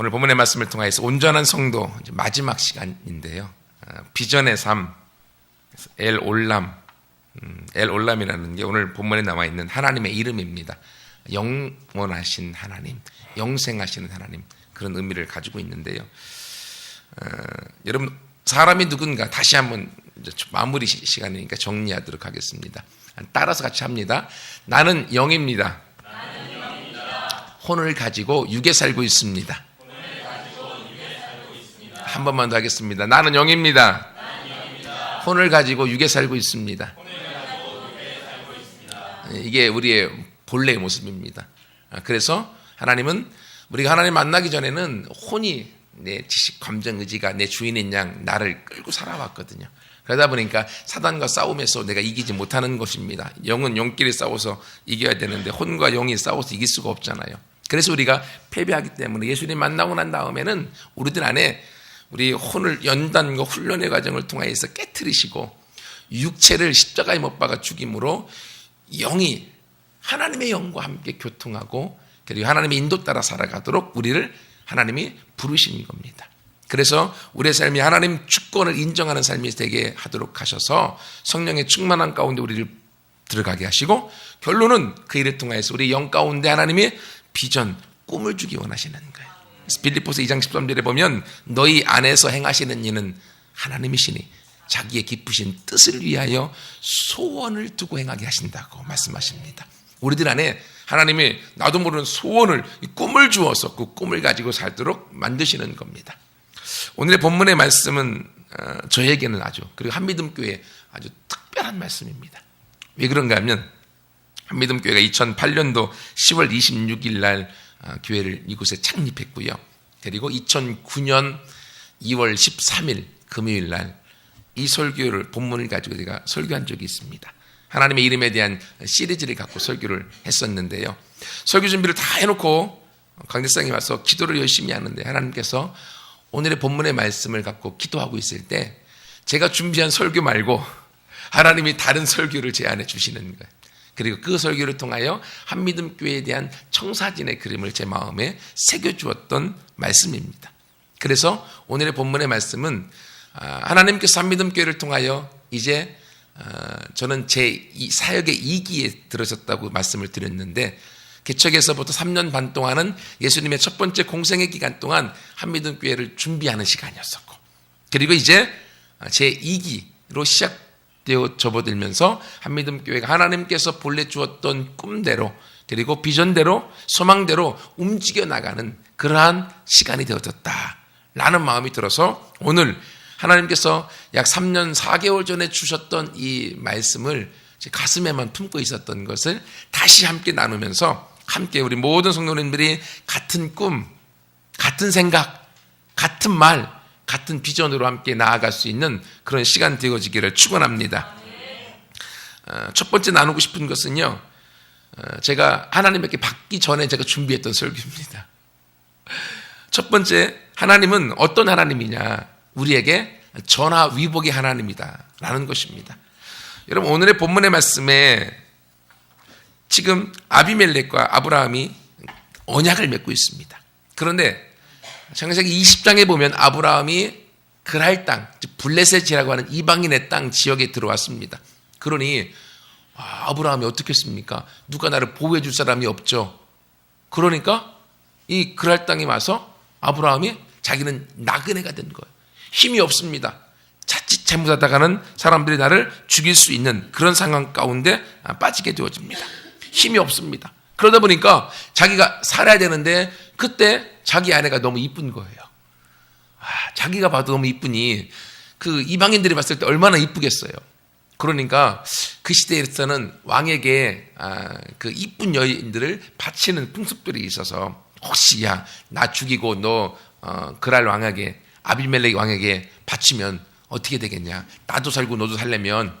오늘 본문의 말씀을 통하여서 온전한 성도 마지막 시간인데요. 아, 비전의 삶, 엘 올람, 음, 엘 올람이라는 게 오늘 본문에 나와 있는 하나님의 이름입니다. 영원하신 하나님, 영생하시는 하나님 그런 의미를 가지고 있는데요. 어, 여러분 사람이 누군가 다시 한번 마무리 시간이니까 정리하도록 하겠습니다. 따라서 같이 합니다. 나는 영입니다. 혼을 가지고 육에 살고 있습니다. 한 번만 더 하겠습니다. 나는 영입니다. 혼을 가지고 육에 살고 있습니다. 이게 우리의 본래의 모습입니다. 그래서 하나님은 우리가 하나님 만나기 전에는 혼이 내 지식, 감정, 의지가 내 주인인 양 나를 끌고 살아왔거든요. 그러다 보니까 사단과 싸움에서 내가 이기지 못하는 것입니다. 영은 영끼리 싸워서 이겨야 되는데 혼과 영이 싸워서 이길 수가 없잖아요. 그래서 우리가 패배하기 때문에 예수님 만나고 난 다음에는 우리들 안에 우리 혼을 연단과 훈련의 과정을 통하여서 깨뜨리시고 육체를 십자가에 못 박아 죽임으로 영이 하나님의 영과 함께 교통하고 그리고 하나님의 인도 따라 살아가도록 우리를 하나님이 부르신 겁니다. 그래서 우리의 삶이 하나님 주권을 인정하는 삶이 되게 하도록 하셔서 성령의 충만한 가운데 우리를 들어가게 하시고 결론은 그 일을 통해서 우리 영 가운데 하나님이 비전, 꿈을 주기 원하시는 거예요. 빌리포스 2장 13절에 보면 너희 안에서 행하시는 이는 하나님이시니 자기의 기쁘신 뜻을 위하여 소원을 두고 행하게 하신다고 말씀하십니다. 우리들 안에 하나님이 나도 모르는 소원을 꿈을 주어서 그 꿈을 가지고 살도록 만드시는 겁니다. 오늘의 본문의 말씀은 어, 저에게는 아주 그리고 한미듬 교회 아주 특별한 말씀입니다. 왜 그런가 하면 한미듬 교회가 2008년도 10월 26일 날 어, 교회를 이곳에 창립했고요. 그리고 2009년 2월 13일 금요일 날 이 설교를 본문을 가지고 제가 설교한 적이 있습니다. 하나님의 이름에 대한 시리즈를 갖고 설교를 했었는데요. 설교 준비를 다 해놓고 강대상이 와서 기도를 열심히 하는데 하나님께서 오늘의 본문의 말씀을 갖고 기도하고 있을 때 제가 준비한 설교 말고 하나님이 다른 설교를 제안해 주시는 거예요. 그리고 그 설교를 통하여 한미듬 교회에 대한 청사진의 그림을 제 마음에 새겨 주었던 말씀입니다. 그래서 오늘의 본문의 말씀은 아, 하나님께서 한미듬 교회를 통하여 이제 아, 저는 제 사역의 이기에 들어섰다고 말씀을 드렸는데 개척에서부터 3년 반 동안은 예수님의 첫 번째 공생의 기간 동안 한미듬 교회를 준비하는 시간이었었고 그리고 이제 제 2기로 시작 되어 접어들면서 한미듬 교회가 하나님께서 본래 주었던 꿈대로 그리고 비전대로 소망대로 움직여 나가는 그러한 시간이 되어졌다라는 마음이 들어서 오늘 하나님께서 약 3년 4개월 전에 주셨던 이 말씀을 가슴에만 품고 있었던 것을 다시 함께 나누면서 함께 우리 모든 성도님들이 같은 꿈, 같은 생각, 같은 말, 같은 비전으로 함께 나아갈 수 있는 그런 시간 되어지기를 축원합니다. 어, 첫 번째 나누고 싶은 것은요. 어, 제가 하나님에게 받기 전에 제가 준비했던 설교입니다. 첫 번째 하나님은 어떤 하나님이냐? 우리에게 전화 위복의 하나님이다. 라는 것입니다. 여러분, 오늘의 본문의 말씀에 지금 아비멜렉과 아브라함이 언약을 맺고 있습니다. 그런데 창세기 20장에 보면 아브라함이 그랄 땅, 블레셋이라고 하는 이방인의 땅 지역에 들어왔습니다. 그러니 아, 브라함이 어떻게 했습니까? 누가 나를 보호해 줄 사람이 없죠. 그러니까 이 그랄 땅에 와서 아브라함이 자기는 나그네가 된 거예요. 힘이 없습니다. 자칫 잘못하다가는 사람들이 나를 죽일 수 있는 그런 상황 가운데 빠지게 되어집니다. 힘이 없습니다. 그러다 보니까 자기가 살아야 되는데 그때 자기 아내가 너무 이쁜 거예요. 아, 자기가 봐도 너무 이쁘니 그 이방인들이 봤을 때 얼마나 이쁘겠어요. 그러니까 그 시대에서는 왕에게 아, 그 이쁜 여인들을 바치는 풍습들이 있어서 혹시 야 나 죽이고 너 어, 그랄 왕에게 아비멜렉 왕에게 바치면 어떻게 되겠냐? 나도 살고 너도 살려면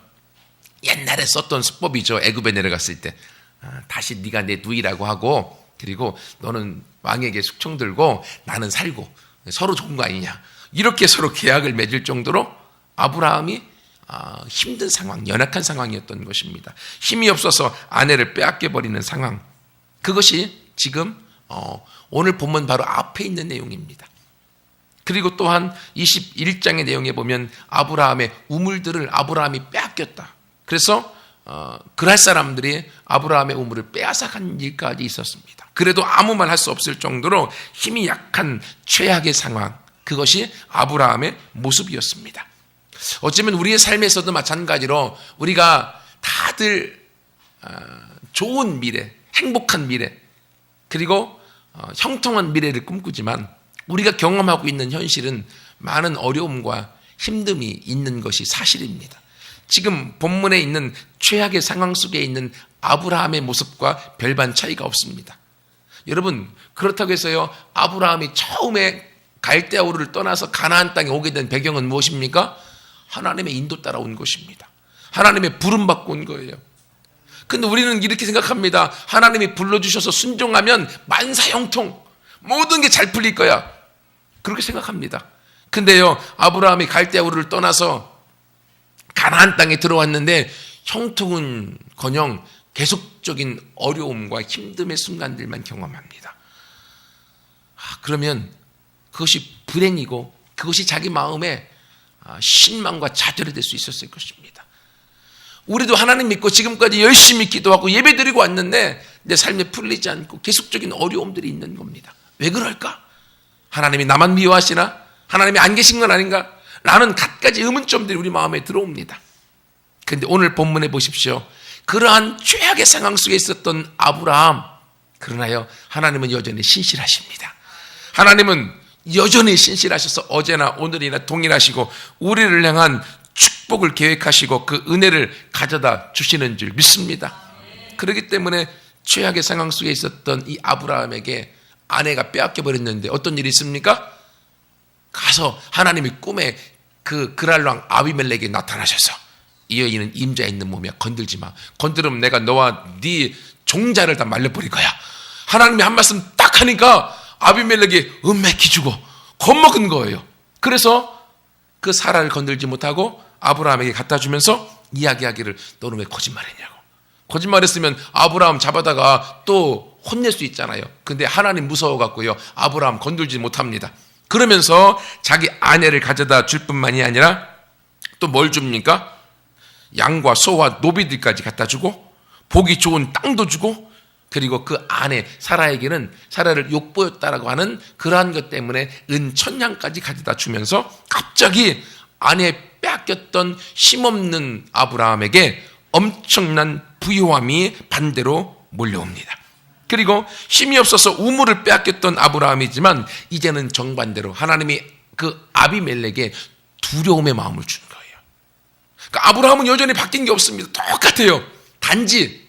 옛날에 썼던 수법이죠. 애굽에 내려갔을 때 아, 다시 네가 내 누이라고 하고 그리고 너는 왕에게 숙청 들고 나는 살고 서로 좋은 거 아니냐? 이렇게 서로 계약을 맺을 정도로 아브라함이 아, 힘든 상황, 연약한 상황이었던 것입니다. 힘이 없어서 아내를 빼앗겨 버리는 상황. 그것이 지금 어, 오늘 본문 바로 앞에 있는 내용입니다. 그리고 또한 21장의 내용에 보면 아브라함의 우물들을 아브라함이 빼앗겼다. 그래서 어, 그랄 사람들이 아브라함의 우물을 빼앗아간 일까지 있었습니다. 그래도 아무 말 할 수 없을 정도로 힘이 약한 최악의 상황, 그것이 아브라함의 모습이었습니다. 어쩌면 우리의 삶에서도 마찬가지로 우리가 다들 어, 좋은 미래, 행복한 미래, 그리고 어, 형통한 미래를 꿈꾸지만 우리가 경험하고 있는 현실은 많은 어려움과 힘듦이 있는 것이 사실입니다. 지금 본문에 있는 최악의 상황 속에 있는 아브라함의 모습과 별반 차이가 없습니다. 여러분, 그렇다고 해서요, 아브라함이 처음에 갈대아우를 떠나서 가나안 땅에 오게 된 배경은 무엇입니까? 하나님의 인도 따라 온 것입니다. 하나님의 부름 받고 온 거예요. 근데 우리는 이렇게 생각합니다. 하나님이 불러주셔서 순종하면 만사형통, 모든 게 잘 풀릴 거야. 그렇게 생각합니다. 근데요, 아브라함이 갈대아우를 떠나서 가나안 땅에 들어왔는데 형통은 커녕 계속적인 어려움과 힘듦의 순간들만 경험합니다. 아, 그러면 그것이 불행이고 그것이 자기 마음에 아, 신망과 좌절이 될 수 있었을 것입니다. 우리도 하나님 믿고 지금까지 열심히 기도하고 예배 드리고 왔는데 내 삶에 풀리지 않고 계속적인 어려움들이 있는 겁니다. 왜 그럴까? 하나님이 나만 미워하시나? 하나님이 안 계신 건 아닌가? 라는 갖가지 의문점들이 우리 마음에 들어옵니다. 그런데 오늘 본문에 보십시오. 그러한 최악의 상황 속에 있었던 아브라함. 그러나요, 하나님은 여전히 신실하십니다. 하나님은 여전히 신실하셔서 어제나 오늘이나 동일하시고 우리를 향한 축복을 계획하시고 그 은혜를 가져다 주시는 줄 믿습니다. 그렇기 때문에 최악의 상황 속에 있었던 이 아브라함에게 아내가 빼앗겨 버렸는데 어떤 일이 있습니까? 가서 하나님이 꿈에 그 그랄왕 아비멜렉에 나타나셔서 이 여인은 임자 있는 몸이야 건들지 마. 건드리면 내가 너와 네 종자를 다 말려버릴 거야. 하나님이 한 말씀 딱 하니까 아비멜렉이 은맥히 주고 겁먹은 거예요. 그래서 그 사라를 건들지 못하고 아브라함에게 갖다 주면서 이야기하기를 너는 왜 거짓말했냐고. 거짓말했으면 아브라함 잡아다가 또 혼낼 수 있잖아요. 근데 하나님 무서워갖고요. 아브라함 건들지 못합니다 그러면서 자기 아내를 가져다 줄 뿐만이 아니라 또 뭘 줍니까? 양과 소와 노비들까지 갖다 주고 보기 좋은 땅도 주고 그리고 그 아내 사라에게는 사라를 욕보였다라고 하는 그러한 것 때문에 은 천냥까지 가져다 주면서 갑자기 아내 빼앗겼던 힘없는 아브라함에게 엄청난 부유함이 반대로 몰려옵니다. 그리고 힘이 없어서 우물을 빼앗겼던 아브라함이지만 이제는 정반대로 하나님이 그 아비멜렉에 두려움의 마음을 준 거예요. 그러니까 아브라함은 여전히 바뀐 게 없습니다. 똑같아요. 단지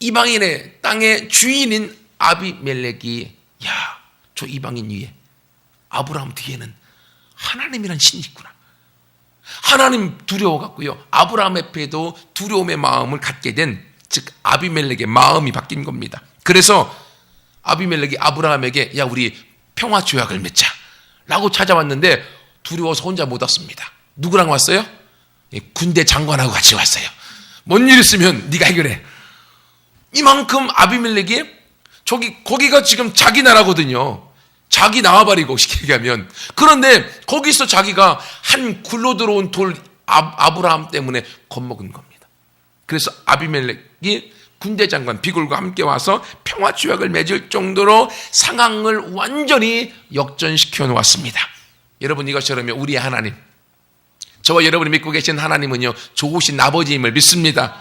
이방인의 땅의 주인인 아비멜렉이 야, 저 이방인 위에 아브라함 뒤에는 하나님이란 신이 있구나. 하나님 두려워 갖고요. 아브라함 앞에도 두려움의 마음을 갖게 된 즉 아비멜렉의 마음이 바뀐 겁니다. 그래서 아비멜렉이 아브라함에게 야 우리 평화 조약을 맺자라고 찾아왔는데 두려워서 혼자 못 왔습니다. 누구랑 왔어요? 군대 장관하고 같이 왔어요. 뭔 일 있으면 네가 해결해. 이만큼 아비멜렉이 저기 거기가 지금 자기 나라거든요. 자기 나와버리고 얘기하면 그런데 거기서 자기가 한 굴러 들어온 돌 아, 브라함 때문에 겁먹은 겁니다. 그래서 아비멜렉이 군대 장관 비굴과 함께 와서 평화 조약을 맺을 정도로 상황을 완전히 역전시켜 놓았습니다. 여러분 이것처럼 우리의 하나님, 저와 여러분이 믿고 계신 하나님은요 좋으신 아버지임을 믿습니다.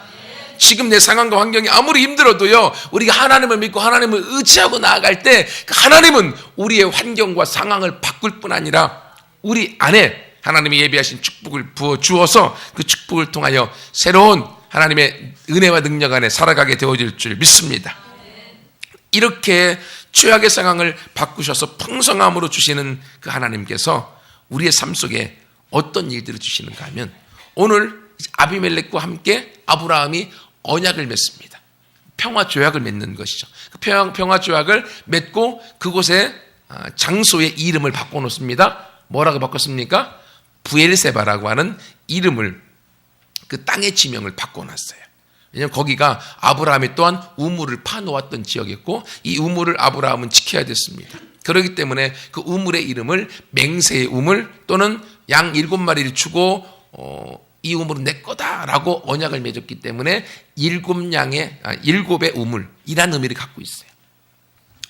지금 내 상황과 환경이 아무리 힘들어도요, 우리가 하나님을 믿고 하나님을 의지하고 나아갈 때, 그 하나님은 우리의 환경과 상황을 바꿀 뿐 아니라, 우리 안에 하나님이 예비하신 축복을 부어 주어서 그 축복을 통하여 새로운 하나님의 은혜와 능력 안에 살아가게 되어질 줄 믿습니다. 이렇게 최악의 상황을 바꾸셔서 풍성함으로 주시는 그 하나님께서 우리의 삶 속에 어떤 일들을 주시는가 하면 오늘 아비멜렉과 함께 아브라함이 언약을 맺습니다. 평화 조약을 맺는 것이죠. 그 평화, 평화 조약을 맺고 그곳에 아, 장소의 이름을 바꿔놓습니다. 뭐라고 바꿨습니까? 부엘세바라고 하는 이름을 그 땅의 지명을 바꿔놨어요. 왜냐하면 거기가 아브라함이 또한 우물을 파놓았던 지역이었고 이 우물을 아브라함은 지켜야 됐습니다. 그렇기 때문에 그 우물의 이름을 맹세의 우물 또는 양 일곱 마리를 주고 어, 이 우물은 내 거다라고 언약을 맺었기 때문에 일곱 양의 아, 일곱의 우물이라는 의미를 갖고 있어요.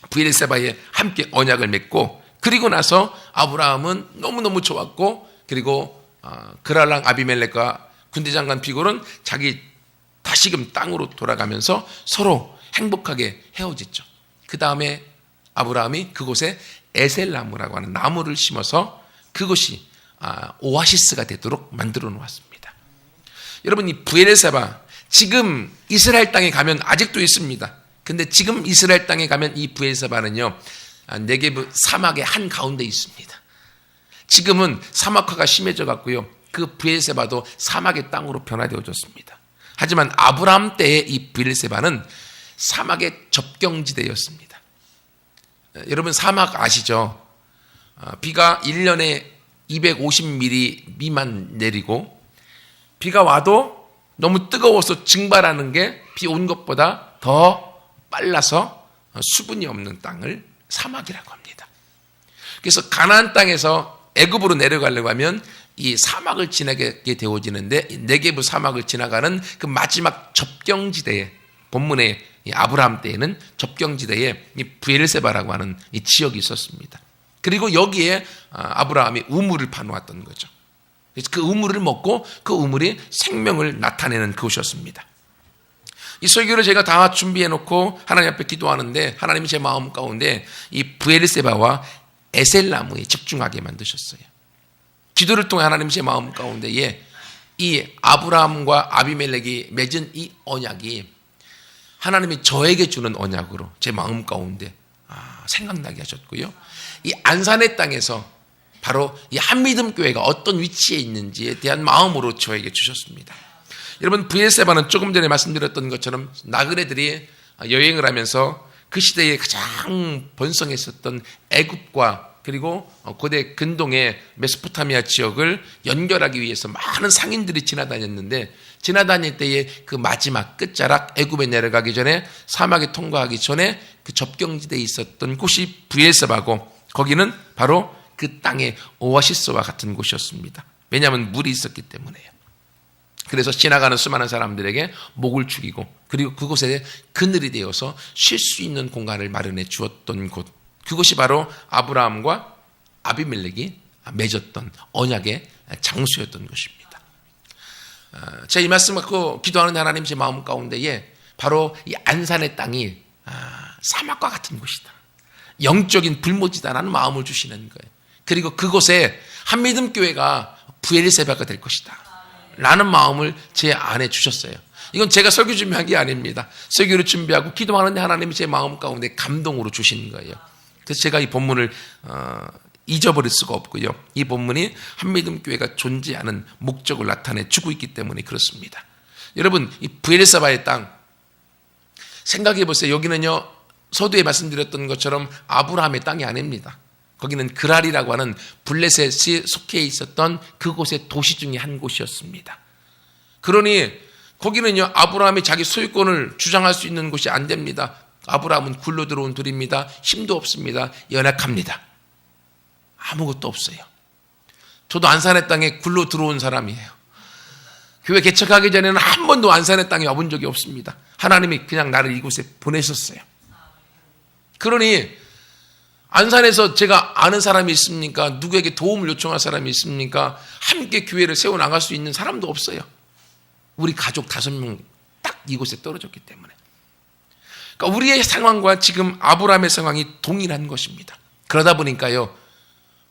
브엘세바에 함께 언약을 맺고 그리고 나서 아브라함은 너무너무 좋았고 그리고 어, 그랄랑 아비멜렉과 군대장관 비골은 자기 다시금 땅으로 돌아가면서 서로 행복하게 헤어졌죠. 그 다음에 아브라함이 그곳에 에셀나무라고 하는 나무를 심어서 그것이 아, 오아시스가 되도록 만들어 놓았습니다. 여러분 이 부엘세바 지금 이스라엘 땅에 가면 아직도 있습니다. 근데 지금 이스라엘 땅에 가면 이 부엘세바는요 아, 네게브 사막의 한 가운데 있습니다. 지금은 사막화가 심해져 갔고요. 그 부엘세바도 사막의 땅으로 변화되어졌습니다. 하지만 아브라함 때의 이 부엘세바는 사막의 접경지대였습니다. 여러분 사막 아시죠? 아, 비가 1년에 250mm 미만 내리고 비가 와도 너무 뜨거워서 증발하는 게 비 온 것보다 더 빨라서 수분이 없는 땅을 사막이라고 합니다. 그래서 가나안 땅에서 애굽으로 내려가려고 하면 이 사막을 지나게 되어지는데 네게브 사막을 지나가는 그 마지막 접경지대에 본문에 아브라함 때에는 접경지대에 이 부엘세바라고 하는 이 지역이 있었습니다. 그리고 여기에 아브라함이 우물을 파놓았던 거죠. 그 우물을 먹고 그 우물이 생명을 나타내는 그곳이었습니다. 이 설교를 제가 다 준비해 놓고 하나님 앞에 기도하는데 하나님이 제 마음 가운데 이 부엘세바와 에셀나무에 집중하게 만드셨어요. 기도를 통해 하나님 제 마음 가운데에 이 아브라함과 아비멜렉이 맺은 이 언약이 하나님이 저에게 주는 언약으로 제 마음 가운데 아, 생각나게 하셨고요. 이 안산의 땅에서 바로 이 한미듬 교회가 어떤 위치에 있는지에 대한 마음으로 저에게 주셨습니다. 여러분 부엘세바는 조금 전에 말씀드렸던 것처럼 나그네들이 여행을 하면서 그 시대에 가장 번성했었던 애굽과 그리고 고대 근동의 메소포타미아 지역을 연결하기 위해서 많은 상인들이 지나다녔는데 지나다닐 때에 그 마지막 끝자락 애굽에 내려가기 전에 사막에 통과하기 전에 그 접경지대에 있었던 곳이 부엘세바고 거기는 바로 그 땅의 오아시스와 같은 곳이었습니다. 왜냐하면 물이 있었기 때문에요. 그래서 지나가는 수많은 사람들에게 목을 죽이고 그리고 그곳에 그늘이 되어서 쉴 수 있는 공간을 마련해 주었던 곳. 그것이 바로 아브라함과 아비멜렉이 맺었던 언약의 장소였던 것입니다. 아, 제가 이 말씀 갖고 기도하는 하나님 제 마음 가운데에 바로 이 안산의 땅이 아, 사막과 같은 곳이다. 영적인 불모지다라는 마음을 주시는 거예요. 그리고 그곳에 한미듬 교회가 부엘세바가 될 것이다. 라는 마음을 제 안에 주셨어요. 이건 제가 설교 준비한 게 아닙니다. 설교를 준비하고 기도하는데 하나님이 제 마음 가운데 감동으로 주시는 거예요. 그래서 제가 이 본문을 어, 잊어버릴 수가 없고요. 이 본문이 한미듬 교회가 존재하는 목적을 나타내 주고 있기 때문에 그렇습니다. 여러분, 이 부엘사바의 땅 생각해 보세요. 여기는요 서두에 말씀드렸던 것처럼 아브라함의 땅이 아닙니다. 거기는 그랄이라고 하는 블레셋이 속해 있었던 그곳의 도시 중에 한 곳이었습니다. 그러니 거기는요 아브라함이 자기 소유권을 주장할 수 있는 곳이 안 됩니다. 아브라함은 굴러 들어온 둘입니다. 힘도 없습니다. 연약합니다. 아무것도 없어요. 저도 안산의 땅에 굴러 들어온 사람이에요. 교회 개척하기 전에는 한 번도 안산의 땅에 와본 적이 없습니다. 하나님이 그냥 나를 이곳에 보내셨어요. 그러니 안산에서 제가 아는 사람이 있습니까? 누구에게 도움을 요청할 사람이 있습니까? 함께 교회를 세워 나갈 수 있는 사람도 없어요. 우리 가족 다섯 명 딱 이곳에 떨어졌기 때문에. 그러니까 우리의 상황과 지금 아브라함의 상황이 동일한 것입니다. 그러다 보니까요,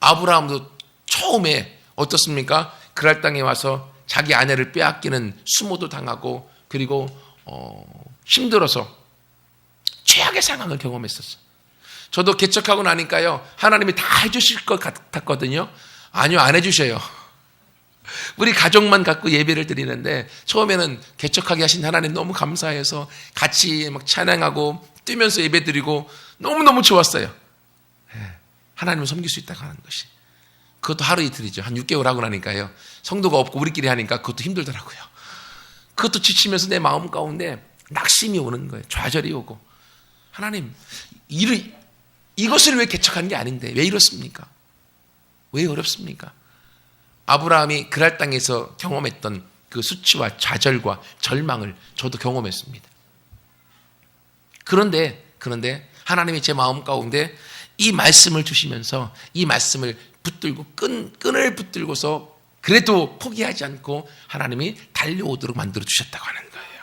아브라함도 처음에 어떻습니까? 그랄 땅에 와서 자기 아내를 빼앗기는 수모도 당하고 그리고 어, 힘들어서 최악의 상황을 경험했었어요. 저도 개척하고 나니까요, 하나님이 다 해주실 것 같았거든요. 아니요, 안 해주셔요. 우리 가족만 갖고 예배를 드리는데, 처음에는 개척하게 하신 하나님 너무 감사해서 같이 막 찬양하고 뛰면서 예배 드리고 너무너무 좋았어요. 예, 하나님을 섬길 수 있다고 하는 것이. 그것도 하루 이틀이죠. 한 6개월 하고 나니까요. 성도가 없고 우리끼리 하니까 그것도 힘들더라고요. 그것도 지치면서 내 마음 가운데 낙심이 오는 거예요. 좌절이 오고. 하나님, 이를, 이것을 왜 개척한 게 아닌데 왜 이렇습니까? 왜 어렵습니까? 아브라함이 그랄 땅에서 경험했던 그 수치와 좌절과 절망을 저도 경험했습니다. 그런데, 그런데 하나님이 제 마음 가운데 이 말씀을 주시면서 이 말씀을 붙들고 끈, 끈을 붙들고서 그래도 포기하지 않고 하나님이 달려오도록 만들어 주셨다고 하는 거예요.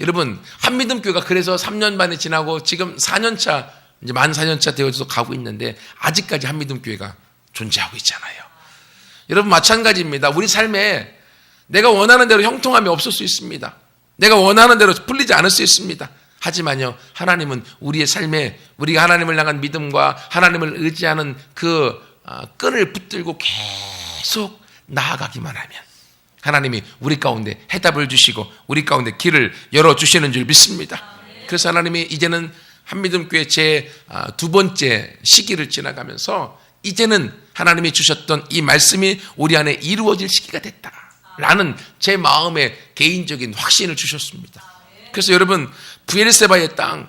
여러분, 한미듬 교회가 그래서 3년 반이 지나고 지금 4년 차, 이제 만 4년 차 되어서 가고 있는데 아직까지 한미듬 교회가 존재하고 있잖아요. 여러분, 마찬가지입니다. 우리 삶에 내가 원하는 대로 형통함이 없을 수 있습니다. 내가 원하는 대로 풀리지 않을 수 있습니다. 하지만요, 하나님은 우리의 삶에 우리가 하나님을 향한 믿음과 하나님을 의지하는 그 아, 끈을 붙들고 계속 나아가기만 하면 하나님이 우리 가운데 해답을 주시고 우리 가운데 길을 열어 주시는 줄 믿습니다. 그래서 하나님이 이제는 한미듬교회 제 두 번째 시기를 지나가면서 이제는 하나님이 주셨던 이 말씀이 우리 안에 이루어질 시기가 됐다 라는 제 마음의 개인적인 확신을 주셨습니다. 그래서 여러분 부엘세바의 땅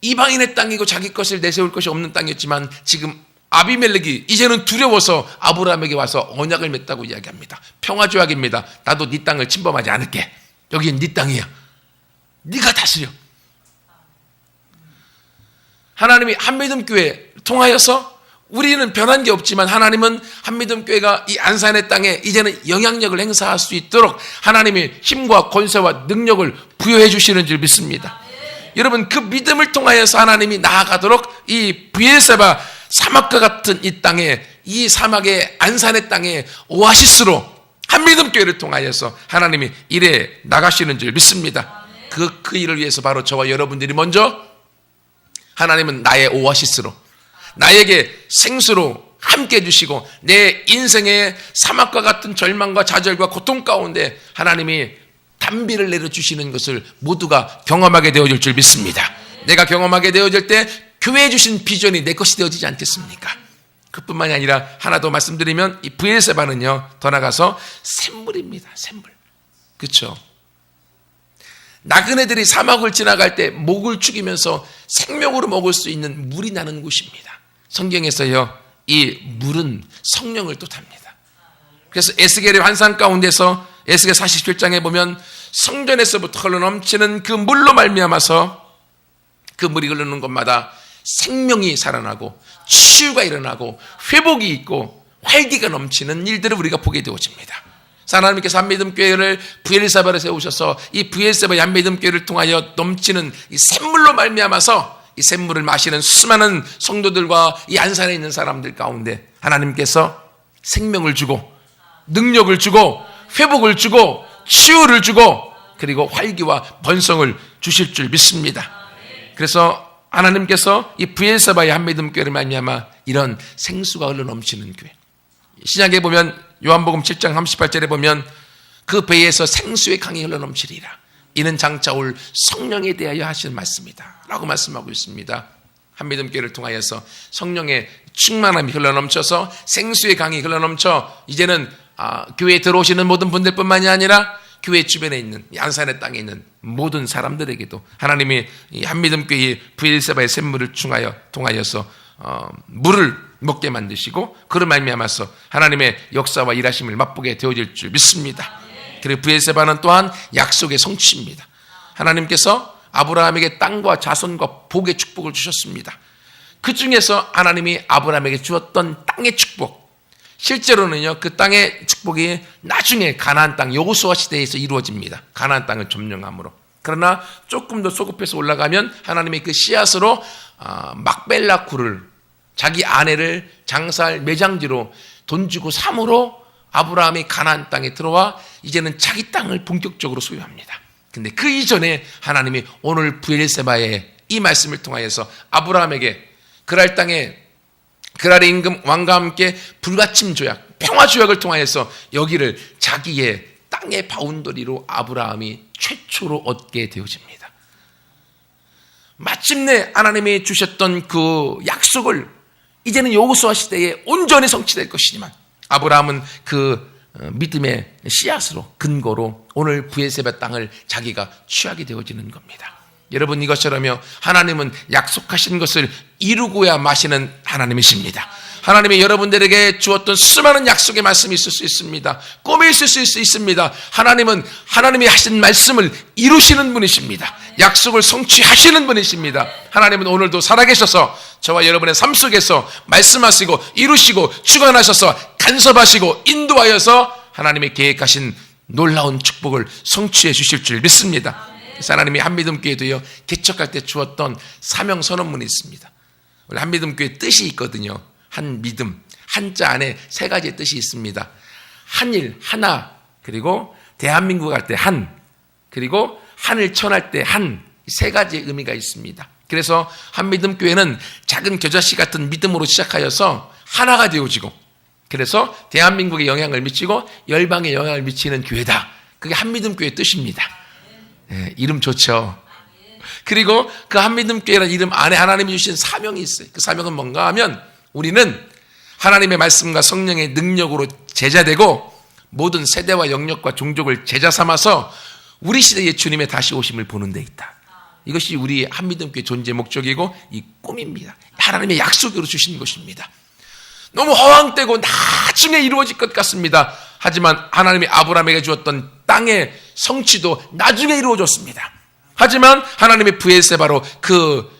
이방인의 땅이고 자기 것을 내세울 것이 없는 땅이었지만 지금 아비멜렉이 이제는 두려워서 아브라함에게 와서 언약을 맺다고 이야기합니다. 평화 조약입니다. 나도 네 땅을 침범하지 않을게. 여기는 네 땅이야. 네가 다스려. 하나님이 한미듬 교회 통하여서 우리는 변한 게 없지만 하나님은 한미듬 교회가 이 안산의 땅에 이제는 영향력을 행사할 수 있도록 하나님이 힘과 권세와 능력을 부여해 주시는 줄 믿습니다. 여러분 그 믿음을 통하여서 하나님이 나아가도록 이 비엘세바 사막과 같은 이 땅에 이 사막의 안산의 땅에 오아시스로 한미듬 교회를 통하여서 하나님이 일에 나가시는 줄 믿습니다. 그, 그 일을 위해서 바로 저와 여러분들이 먼저 하나님은 나의 오아시스로 나에게 생수로 함께 해주시고 내 인생의 사막과 같은 절망과 좌절과 고통 가운데 하나님이 단비를 내려주시는 것을 모두가 경험하게 되어질 줄 믿습니다. 내가 경험하게 되어질 때 교회에 주신 비전이 내 것이 되어지지 않겠습니까? 그뿐만이 아니라 하나 더 말씀드리면 이 브엘세바는요 더 나가서 샘물입니다. 샘물. 그렇죠? 나그네들이 사막을 지나갈 때 목을 축이면서 생명으로 먹을 수 있는 물이 나는 곳입니다. 성경에서요 이 물은 성령을 뜻합니다. 그래서 에스겔의 환상 가운데서 에스겔 47장에 보면 성전에서부터 흘러 넘치는 그 물로 말미암아서 그 물이 흐르는 곳마다 생명이 살아나고 치유가 일어나고 회복이 있고 활기가 넘치는 일들을 우리가 보게 되어집니다. 하나님께서 한미듬 교회를 부엘사바를 세우셔서 이 부엘사바 한미듬 교회를 통하여 넘치는 이 샘물로 말미암아서 이 샘물을 마시는 수많은 성도들과 이 안산에 있는 사람들 가운데 하나님께서 생명을 주고 능력을 주고 회복을 주고 치유를 주고 그리고 활기와 번성을 주실 줄 믿습니다. 그래서 하나님께서 이 부엘사바의 한미듬 교회를 말미암아 이런 생수가 흘러 넘치는 교회. 신약에 보면 요한복음 7장 38절에 보면 그 배에서 생수의 강이 흘러 넘치리라. 이는 장차 올 성령에 대하여 하시는 말씀이다. 라고 말씀하고 있습니다. 한미듬 교회를 통하여서 성령의 충만함이 흘러 넘쳐서 생수의 강이 흘러 넘쳐 이제는 아, 교회에 들어오시는 모든 분들뿐만이 아니라 교회 주변에 있는 안산의 땅에 있는 모든 사람들에게도 하나님이 한미듬 교회 부엘세바의 샘물을 충하여 통하여서 어, 물을 먹게 만드시고 그를 말미암아서 하나님의 역사와 일하심을 맛보게 되어질 줄 믿습니다. 그리고 부엘세바는 또한 약속의 성취입니다. 하나님께서 아브라함에게 땅과 자손과 복의 축복을 주셨습니다. 그 중에서 하나님이 아브라함에게 주었던 땅의 축복, 실제로는요 그 땅의 축복이 나중에 가나안 땅 여호수아 시대에서 이루어집니다. 가나안 땅을 점령함으로. 그러나 조금 더 소급해서 올라가면 하나님의 그 씨앗으로 아, 막벨라쿠를 자기 아내를 장사할 매장지로 돈 주고 삼으로 아브라함이 가나안 땅에 들어와 이제는 자기 땅을 본격적으로 소유합니다. 근데 그 이전에 하나님이 오늘 부엘세바의 이 말씀을 통하여서 아브라함에게 그랄 땅에 그랄의 임금 왕과 함께 불가침 조약, 평화 조약을 통하여서 여기를 자기의 땅의 바운더리로 아브라함이 최초로 얻게 되어집니다. 마침내 하나님이 주셨던 그 약속을 이제는 여호수아 시대에 온전히 성취될 것이지만 아브라함은 그 어, 믿음의 씨앗으로 근거로 오늘 부에세바 땅을 자기가 취하게 되어지는 겁니다. 여러분 이것처럼요 하나님은 약속하신 것을 이루고야 마시는 하나님이십니다. 하나님이 여러분들에게 주었던 수많은 약속의 말씀이 있을 수 있습니다. 꿈이 있을 수 있- 있습니다. 하나님은 하나님이 하신 말씀을 이루시는 분이십니다. 약속을 성취하시는 분이십니다. 하나님은 오늘도 살아계셔서 저와 여러분의 삶 속에서 말씀하시고 이루시고 주관하셔서 간섭하시고 인도하여서 하나님의 계획하신 놀라운 축복을 성취해 주실 줄 믿습니다. 하나님이 한미듬교회 도요 개척할 때 주었던 사명 선언문이 있습니다. 원래 한미듬교회 뜻이 있거든요. 한 믿음, 한자 안에 세 가지의 뜻이 있습니다. 한일, 하나, 그리고 대한민국 할 때 한, 그리고 하늘 천할 때 한, 세 가지의 의미가 있습니다. 그래서 한미듬교회는 작은 겨자씨 같은 믿음으로 시작하여서 하나가 되어지고, 그래서 대한민국에 영향을 미치고 열방에 영향을 미치는 교회다. 그게 한미듬교회 뜻입니다. 예, 이름 좋죠. 그리고 그 한미듬교회라는 이름 안에 하나님이 주신 사명이 있어요. 그 사명은 뭔가 하면 우리는 하나님의 말씀과 성령의 능력으로 제자되고 모든 세대와 영역과 종족을 제자 삼아서 우리 시대의 주님의 다시 오심을 보는 데 있다. 이것이 우리 한미듬교회 존재 목적이고 이 꿈입니다. 하나님의 약속으로 주신 것입니다. 너무 허황되고 나중에 이루어질 것 같습니다. 하지만 하나님이 아브라함에게 주었던 땅의 성취도 나중에 이루어졌습니다. 하지만 하나님의 부에세 바로 그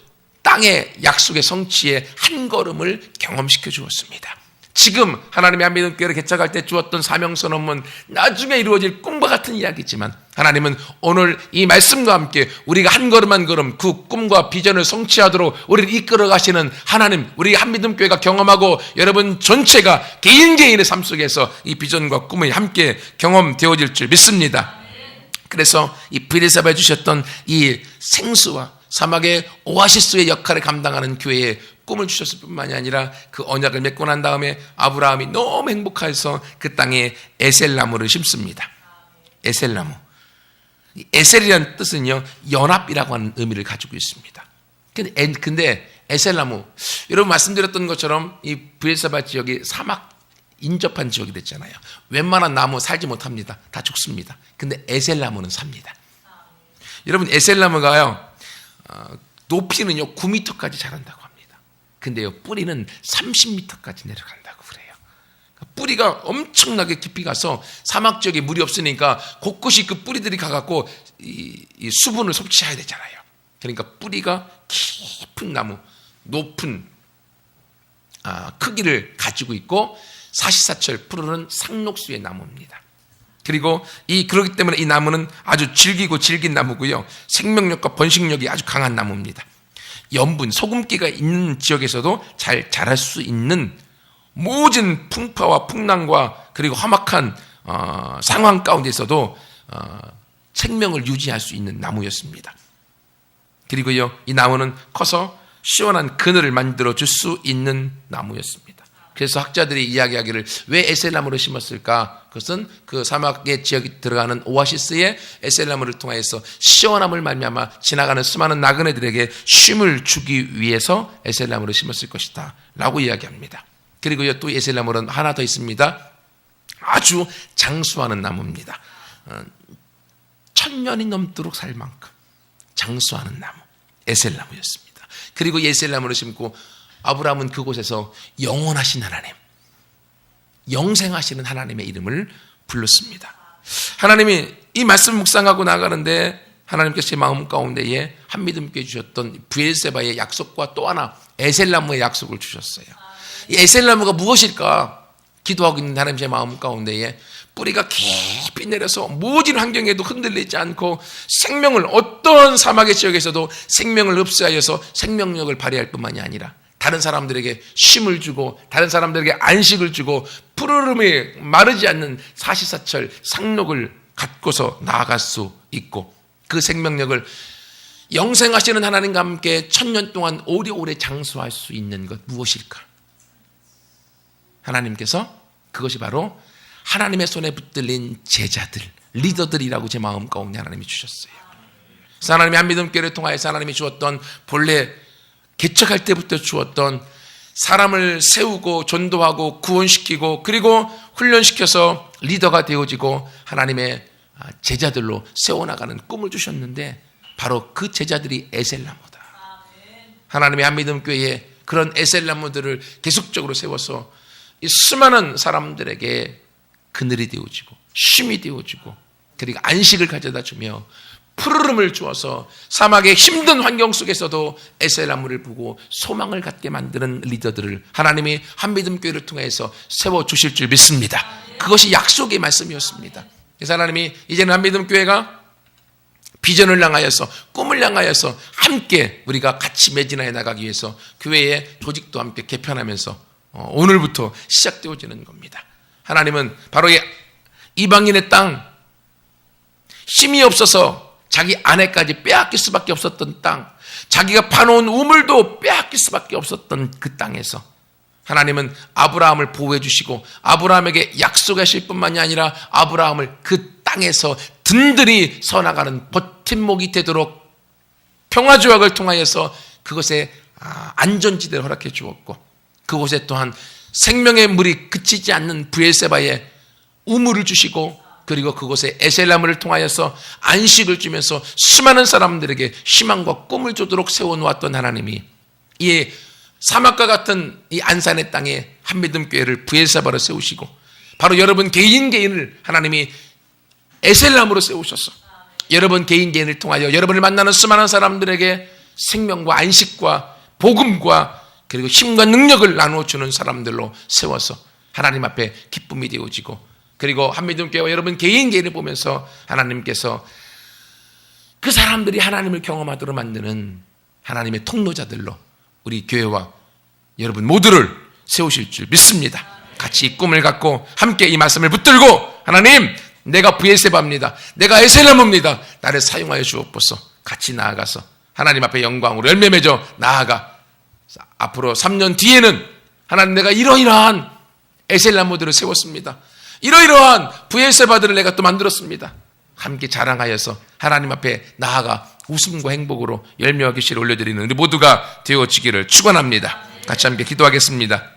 땅의 약속의 성취의 한 걸음을 경험시켜 주었습니다. 지금 하나님의 한미동교회를 개척할 때 주었던 사명 선언문 나중에 이루어질 꿈과 같은 이야기지만 하나님은 오늘 이 말씀과 함께 우리가 한 걸음 한 걸음 그 꿈과 비전을 성취하도록 우리를 이끌어 가시는 하나님 우리 한미동교회가 경험하고 여러분 전체가 개인 개인의 삶 속에서 이 비전과 꿈이 함께 경험되어질 줄 믿습니다. 그래서 이 비리사바에 주셨던 이 생수와 사막의 오아시스의 역할을 감당하는 교회에 꿈을 주셨을 뿐만이 아니라 그 언약을 맺고 난 다음에 아브라함이 너무 행복해서 그 땅에 에셀나무를 심습니다. 에셀나무. 이 에셀이라는 뜻은요, 연합이라고 하는 의미를 가지고 있습니다. 근데, 에- 근데 에셀나무, 여러분 말씀드렸던 것처럼 이 브엘사바 지역이 사막 인접한 지역이 됐잖아요. 웬만한 나무 살지 못합니다. 다 죽습니다. 근데 에셀나무는 삽니다. 여러분 에셀나무가요 어, 높이는요 9m까지 자란다고 합니다. 근데요 뿌리는 30m까지 내려간다고 그래요. 그러니까 뿌리가 엄청나게 깊이 가서 사막 지역에 물이 없으니까 곳곳이 그 뿌리들이 가갖고 이, 이 수분을 섭취해야 되잖아요. 그러니까 뿌리가 깊은 나무, 높은 아, 크기를 가지고 있고 사시사철 푸르는 상록수의 나무입니다. 그리고 이 그렇기 때문에 이 나무는 아주 질기고 질긴 나무고요. 생명력과 번식력이 아주 강한 나무입니다. 염분, 소금기가 있는 지역에서도 잘 자랄 수 있는 모든 풍파와 풍랑과 그리고 험악한 어, 상황 가운데서도 어, 생명을 유지할 수 있는 나무였습니다. 그리고요, 이 나무는 커서 시원한 그늘을 만들어 줄 수 있는 나무였습니다. 그래서 학자들이 이야기하기를 왜 에셀나무를 심었을까? 그것은 그 사막의 지역에 들어가는 오아시스의 에셀나무를 통하여서 시원함을 말미암아 지나가는 수많은 나그네들에게 쉼을 주기 위해서 에셀나무를 심었을 것이다. 라고 이야기합니다. 그리고요, 또 에셀나무는 하나 더 있습니다. 아주 장수하는 나무입니다. 어, 천년이 넘도록 살 만큼 장수하는 나무 에셀나무였습니다. 그리고 이 에셀나무를 심고 아브라함은 그곳에서 영원하신 하나님, 영생하시는 하나님의 이름을 불렀습니다. 하나님이 이 말씀 묵상하고 나가는데 하나님께서 제 마음 가운데에 한 믿음께 주셨던 부엘세바의 약속과 또 하나 에셀나무의 약속을 주셨어요. 이 에셀나무가 무엇일까? 기도하고 있는 하나님 제 마음 가운데에 뿌리가 깊이 내려서 모든 환경에도 흔들리지 않고 생명을 어떤 사막의 지역에서도 생명을 흡수하여서 생명력을 발휘할 뿐만이 아니라 다른 사람들에게 쉼을 주고 다른 사람들에게 안식을 주고 푸르름이 마르지 않는 사시사철 상록을 갖고서 나아갈 수 있고 그 생명력을 영생하시는 하나님과 함께 천년 동안 오래오래 장수할 수 있는 것 무엇일까? 하나님께서 그것이 바로 하나님의 손에 붙들린 제자들, 리더들이라고 제 마음 가운데 하나님이 주셨어요. 하나님이 한미듬교를 통하여서 하나님이 주었던 본래 개척할 때부터 주었던 사람을 세우고 전도하고 구원시키고 그리고 훈련시켜서 리더가 되어지고 하나님의 아, 제자들로 세워나가는 꿈을 주셨는데 바로 그 제자들이 에셀나무다. 하나님의 한믿음 교회에 그런 에셀나무들을 계속적으로 세워서 이 수많은 사람들에게 그늘이 되어지고 쉼이 되어지고 그리고 안식을 가져다 주며 푸르름을 주어서 사막의 힘든 환경 속에서도 에셀나무를 보고 소망을 갖게 만드는 리더들을 하나님이 한믿음 교회를 통해서 세워 주실 줄 믿습니다. 그것이 약속의 말씀이었습니다. 그래서 하나님이 이제는 한믿음 교회가 비전을 향하여서 꿈을 향하여서 함께 우리가 같이 매진하여 나가기 위해서 교회의 조직도 함께 개편하면서 어, 오늘부터 시작되어지는 겁니다. 하나님은 바로 이 이방인의 땅 힘이 없어서 자기 아내까지 빼앗길 수밖에 없었던 땅, 자기가 파놓은 우물도 빼앗길 수밖에 없었던 그 땅에서 하나님은 아브라함을 보호해 주시고 아브라함에게 약속하실 뿐만이 아니라 아브라함을 그 땅에서 든든히 서나가는 버팀목이 되도록 평화 조약을 통하여서 그것에 아, 안전지대를 허락해 주었고 그곳에 또한 생명의 물이 그치지 않는 부엘세바에 우물을 주시고 그리고 그곳에 에셀나무를 통하여서 안식을 주면서 수많은 사람들에게 희망과 꿈을 주도록 세워놓았던 하나님이 이 사막과 같은 이 안산의 땅에 한믿음 교회를 부엘사바로 세우시고 바로 여러분 개인 개인을 하나님이 에셀나무로 세우셨어. 여러분 개인 개인을 통하여 여러분을 만나는 수많은 사람들에게 생명과 안식과 복음과 그리고 힘과 능력을 나누어 주는 사람들로 세워서 하나님 앞에 기쁨이 되어지고 그리고 한믿음 교회와 여러분 개인 개인을 보면서 하나님께서 그 사람들이 하나님을 경험하도록 만드는 하나님의 통로자들로 우리 교회와 여러분 모두를 세우실 줄 믿습니다. 같이 이 꿈을 갖고 함께 이 말씀을 붙들고 하나님 내가 부에세바입니다. 내가 에셀나무입니다. 나를 사용하여 주옵소서. 같이 나아가서 하나님 앞에 영광으로 열매 맺어 나아가 앞으로 3년 뒤에는 하나님 내가 이러이러한 에셀나무들을 세웠습니다. 이러이러한 부엘세바들을 내가 또 만들었습니다. 함께 자랑하여서 하나님 앞에 나아가 웃음과 행복으로 열매와 계시를 올려드리는 우리 모두가 되어지기를 축원합니다. 같이 함께 기도하겠습니다.